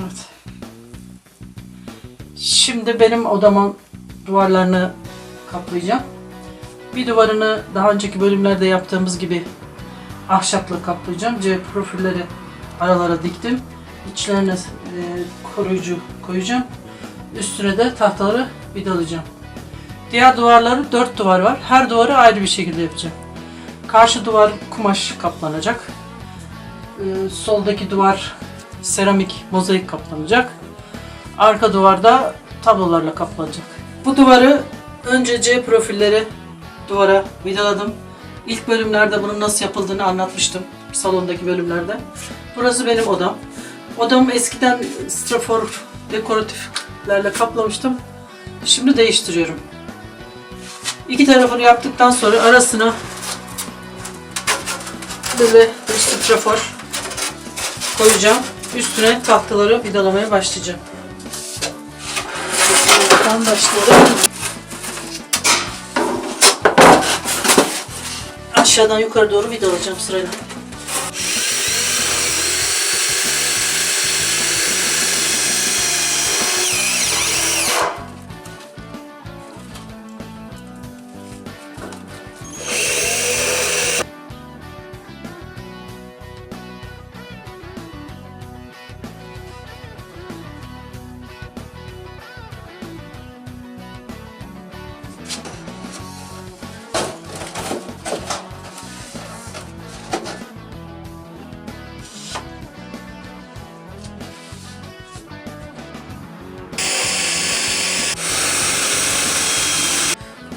Evet. Şimdi benim odamın duvarlarını kaplayacağım. Bir duvarını daha önceki bölümlerde yaptığımız gibi ahşapla kaplayacağım. C profilleri aralara diktim. İçlerine e, koruyucu koyacağım. Üstüne de tahtaları vidalayacağım. Diğer duvarları dört duvar var. Her duvarı ayrı bir şekilde yapacağım. Karşı duvar kumaş kaplanacak. Ee, soldaki duvar seramik mozaik kaplanacak. Arka duvarda tablolarla kaplanacak. Bu duvarı önce C profilleri duvara vidaladım. İlk bölümlerde bunun nasıl yapıldığını anlatmıştım salondaki bölümlerde. Burası benim odam. Odamı eskiden strafor dekoratiflerle kaplamıştım. Şimdi değiştiriyorum. İki tarafını yaptıktan sonra arasına böyle bir strafor koyacağım. Üstüne tahtaları vidalamaya başlayacağım. Buradan başlayalım. Aşağıdan yukarı doğru vidalayacağım sırayla.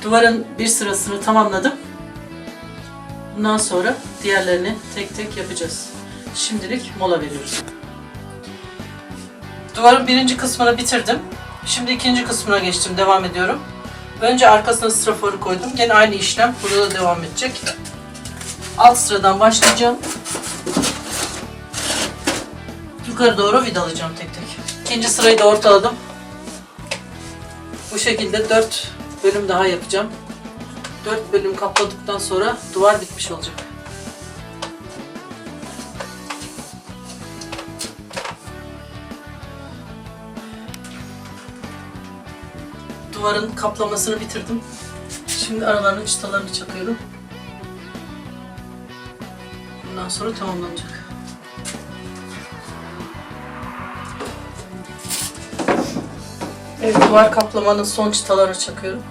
Duvarın bir sırasını tamamladım. Bundan sonra diğerlerini tek tek yapacağız. Şimdilik mola veriyoruz. Duvarın birinci kısmını bitirdim. Şimdi ikinci kısmına geçtim. Devam ediyorum. Önce arkasına straforu koydum. Gene aynı işlem burada da devam edecek. Alt sıradan başlayacağım. Yukarı doğru vidalayacağım tek tek. İkinci sırayı da ortaladım. Bu şekilde 4 bölüm daha yapacağım. 4 bölüm kapladıktan sonra duvar bitmiş olacak. Duvarın kaplamasını bitirdim. Şimdi aralarının çıtalarını çakıyorum. Bundan sonra tamamlanacak. Evet, duvar kaplamanın son çıtalarını çakıyorum.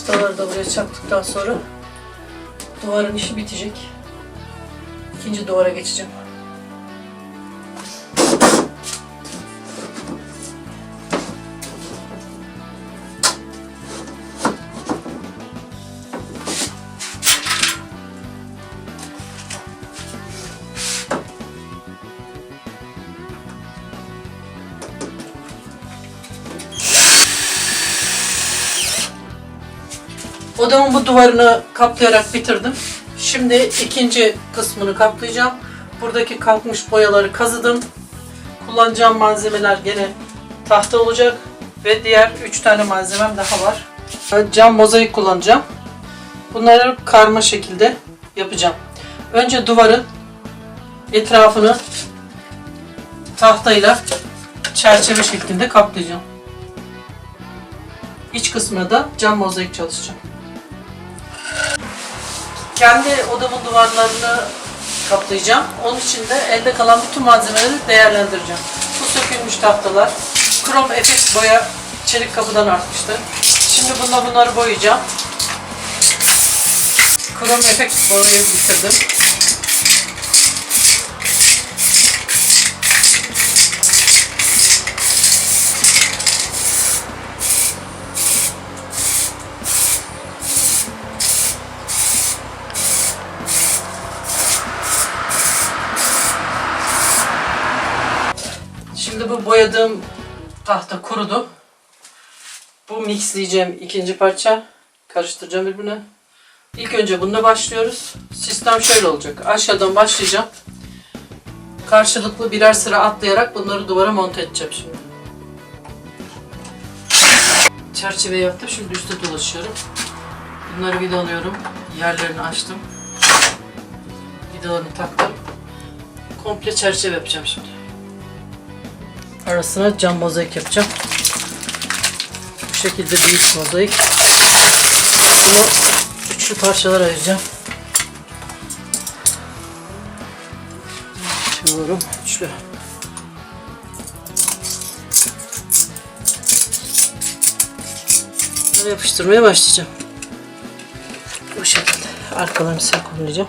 Çıtaları da buraya çaktıktan sonra duvarın işi bitecek. İkinci duvara geçeceğim. Odamın bu duvarını kaplayarak bitirdim. Şimdi ikinci kısmını kaplayacağım. Buradaki kalkmış boyaları kazıdım. Kullanacağım malzemeler gene tahta olacak ve diğer 3 tane malzemem daha var. Cam mozaik kullanacağım. Bunları karma şekilde yapacağım. Önce duvarın etrafını tahtayla çerçeve şeklinde kaplayacağım. İç kısmına da cam mozaik çalışacağım. Kendi odamın duvarlarını kaplayacağım. Onun için de elde kalan bütün malzemeleri değerlendireceğim. Bu sökülmüş tahtalar. Krom efekt boya çelik kapıdan artmıştı. Şimdi bununla bunları boyayacağım. Krom efekt boyayı bitirdim. Şimdi bu boyadığım tahta kurudu. Bu mixleyeceğim ikinci parça. Karıştıracağım birbirine. İlk önce bununla başlıyoruz. Sistem şöyle olacak. Aşağıdan başlayacağım. Karşılıklı birer sıra atlayarak bunları duvara monte edeceğim şimdi. Çerçeve yaptım. Şimdi üstte dolaşıyorum. Bunları vidalıyorum. Yerlerini açtım. Vidalarını taktım. Komple çerçeve yapacağım şimdi. Arasına cam mozaik yapacağım. Bu şekilde büyük mozaik. Bunu üçlü parçalara ayıracağım. Açıyorum. Üçlü. Bunları yapıştırmaya başlayacağım. Bu şekilde. Arkalarını silkelayacağım.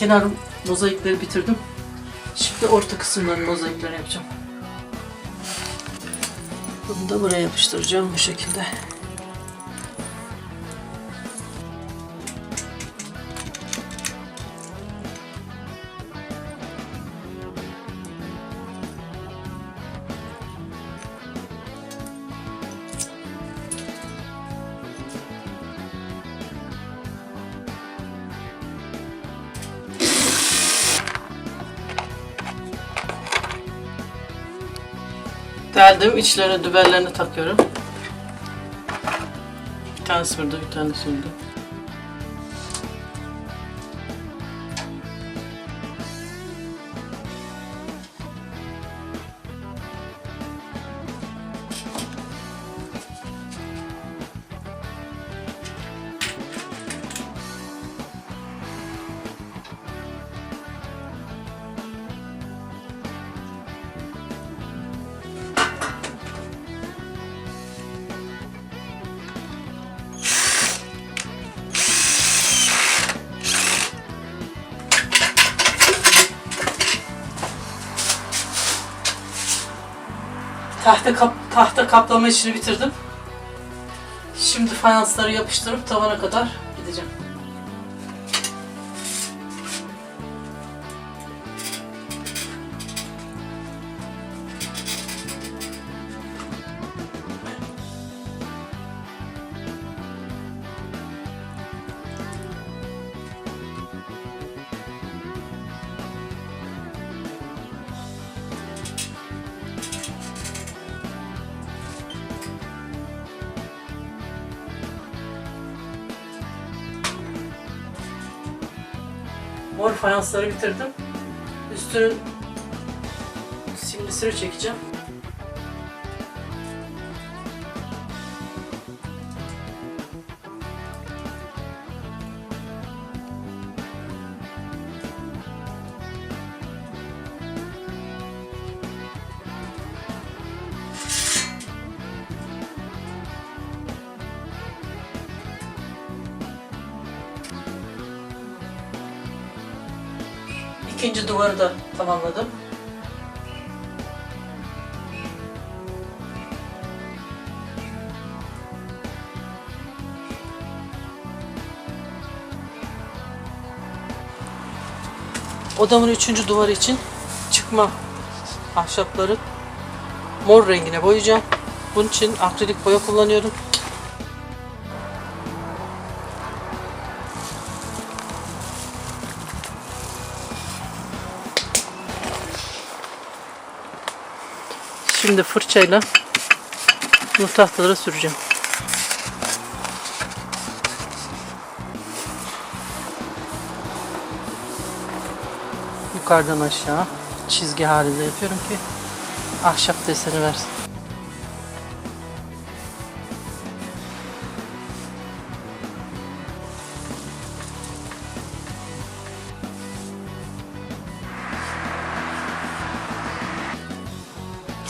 Kenar mozaikleri bitirdim. Şimdi orta kısımların mozaiklerini yapacağım. Bunu da buraya yapıştıracağım bu şekilde. Deldim, içlerine dübellerini takıyorum. Bir tanesi burada, bir tanesi burada. Tahta kap tahta kaplama işini bitirdim. Şimdi fayansları yapıştırıp tavana kadar Mor fayansları bitirdim. Üstünün simlisini çekeceğim. Duvarı da tamamladım. Odamın üçüncü duvarı için çıkma ahşapları mor rengine boyayacağım. Bunun için akrilik boya kullanıyorum. Şimdi fırçayla bu tahtalara süreceğim. Yukarıdan aşağı çizgi halinde yapıyorum ki ahşap deseni versin.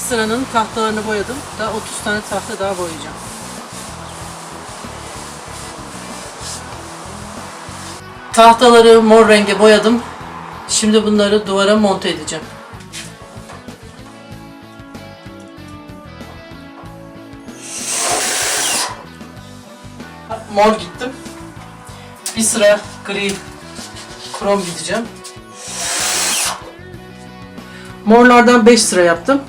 Sıranın tahtalarını boyadım. Daha 30 tane tahta daha boyayacağım. Tahtaları mor renge boyadım. Şimdi bunları duvara monte edeceğim. mor gittim. Bir sıra gri krom gideceğim. Morlardan 5 sıra yaptım.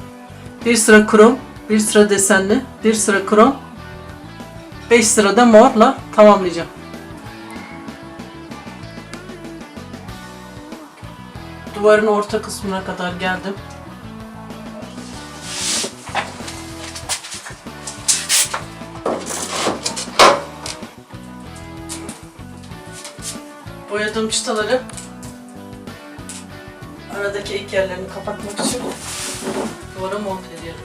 Bir sıra krom, bir sıra desenli, bir sıra krom. 5 sırada morla tamamlayacağım. Duvarın orta kısmına kadar geldim. Boyadığım çıtaları aradaki ek yerlerini kapatmak için duvara monte ediyorum.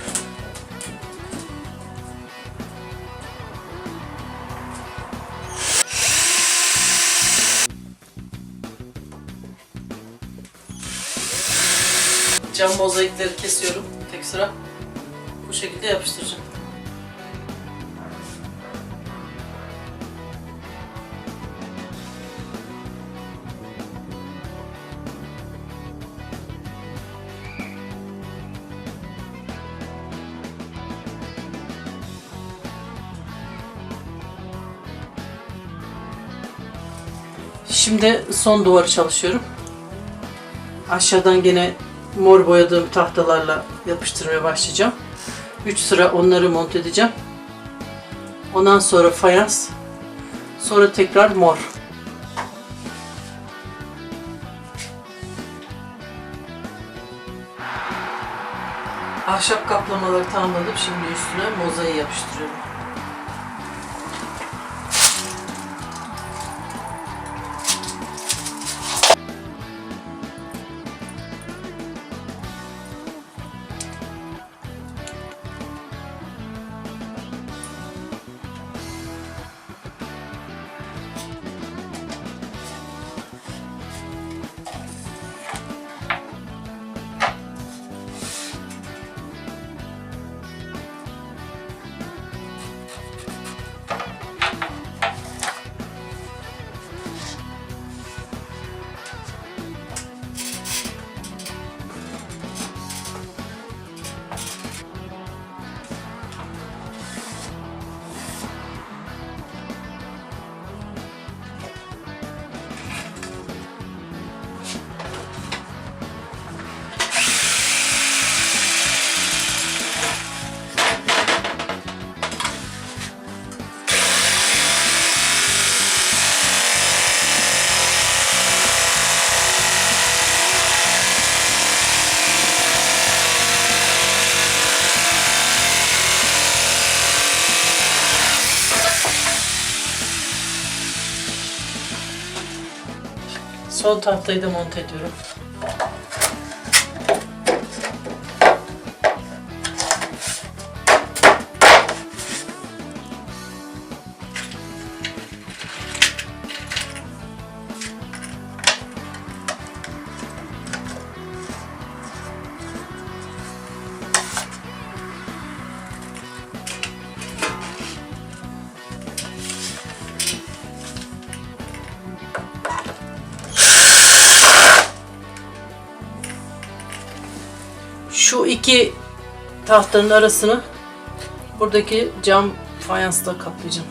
Cam mozaikleri kesiyorum tek sıra. Bu şekilde yapıştıracağım. Şimdi son duvarı çalışıyorum. Aşağıdan gene mor boyadığım tahtalarla yapıştırmaya başlayacağım. 3 sıra onları monte edeceğim. Ondan sonra fayans. Sonra tekrar mor. Ahşap kaplamaları tamamladım. Şimdi üstüne mozaiği yapıştırıyorum. Son tahtayı da monte ediyorum. İki tahtanın arasını buradaki cam fayansla kaplayacağım.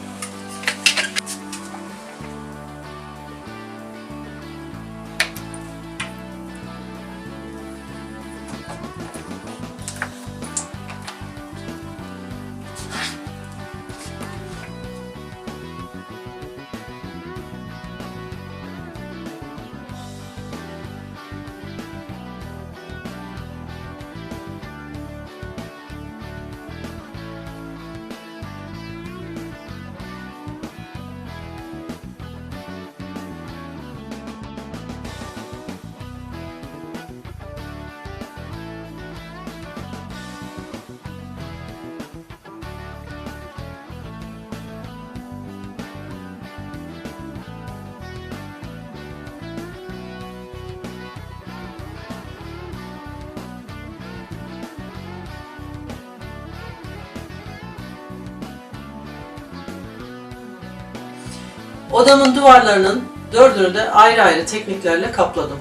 Odamın duvarlarının dördünü de ayrı ayrı tekniklerle kapladım.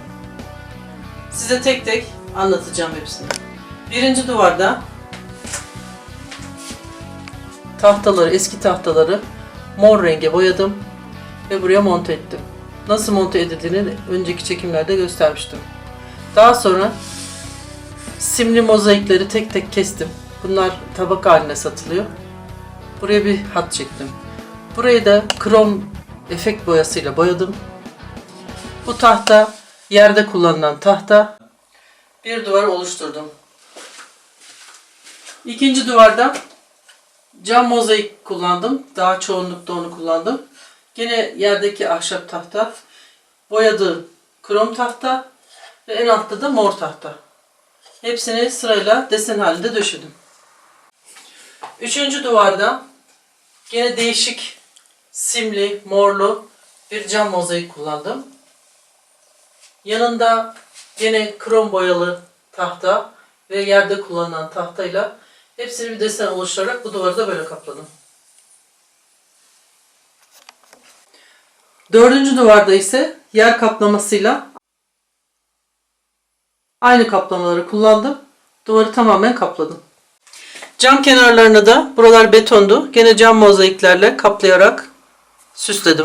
Size tek tek anlatacağım hepsini. Birinci duvarda tahtaları, eski tahtaları mor renge boyadım ve buraya monte ettim. Nasıl monte edildiğini önceki çekimlerde göstermiştim. Daha sonra simli mozaikleri tek tek kestim. Bunlar tabak haline satılıyor. Buraya bir hat çektim. Burayı da krom efekt boyasıyla boyadım. Bu tahta yerde kullanılan tahta. Bir duvar oluşturdum. İkinci duvarda cam mozaik kullandım. Daha çoğunlukta onu kullandım. Gene yerdeki ahşap tahta, boyadığım krom tahta ve en altta da mor tahta. Hepsini sırayla desen halinde döşedim. Üçüncü duvarda gene değişik simli, morlu bir cam mozaik kullandım. Yanında gene krom boyalı tahta ve yerde kullanılan tahtayla hepsini bir desen oluşturarak bu duvarı da böyle kapladım. Dördüncü duvarda ise yer kaplamasıyla aynı kaplamaları kullandım. Duvarı tamamen kapladım. Cam kenarlarını da buralar betondu. Gene cam mozaiklerle kaplayarak süsledim.